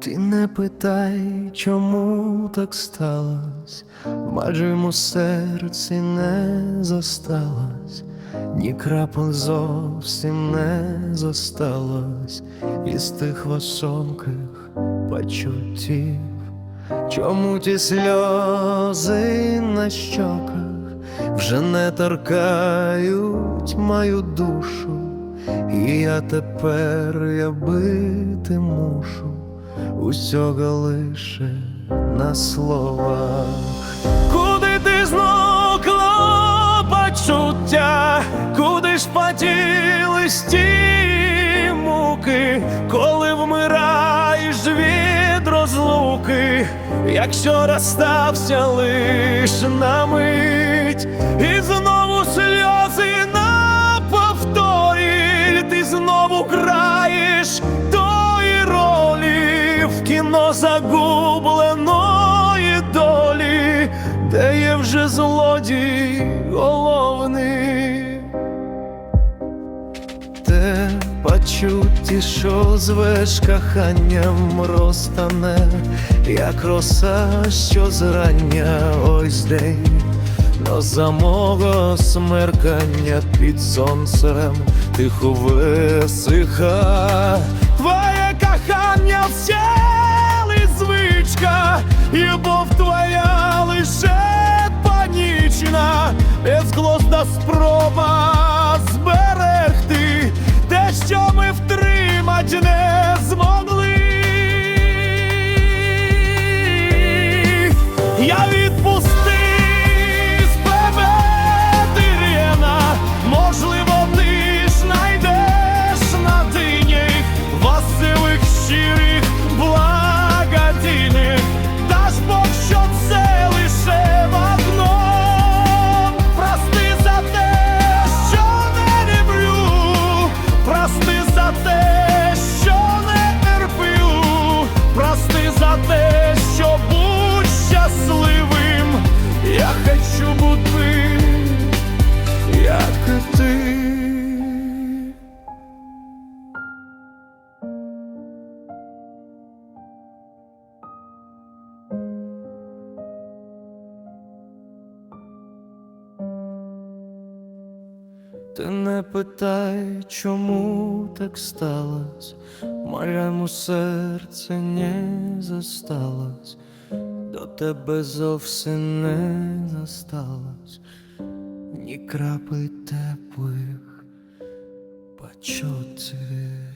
Ти не питай, чому так сталось, в моєму серці не зосталось, ні крапель зовсім не зосталось із тих васонких почуттів. Чому ті сльози на щоках вже не торкають мою душу, і я тепер я бити мушу усього лише на словах. Куди ти зникла почуття, куди ж поділись ті муки, коли вмираєш від розлуки, якщо розстався лиш на мить, і знову кіно загубленої долі, де є вже злодій головний. Те почутті, що звеш коханням розтане, як роса, що зрання ось день, за мого смеркання під сонцем тихо висиха. Твоє кохання всіли звичка, і любов твоя лише панічна, безглозна спроба зберегти те, що ми втримать не змогли. Я за те, що не терплю, прости за те, що будь щасливим. Я хочу бути, Ти не питай, чому так сталось, моєму серці не засталось, до тебе зовсім не засталось, ні крапель теплих почуттів.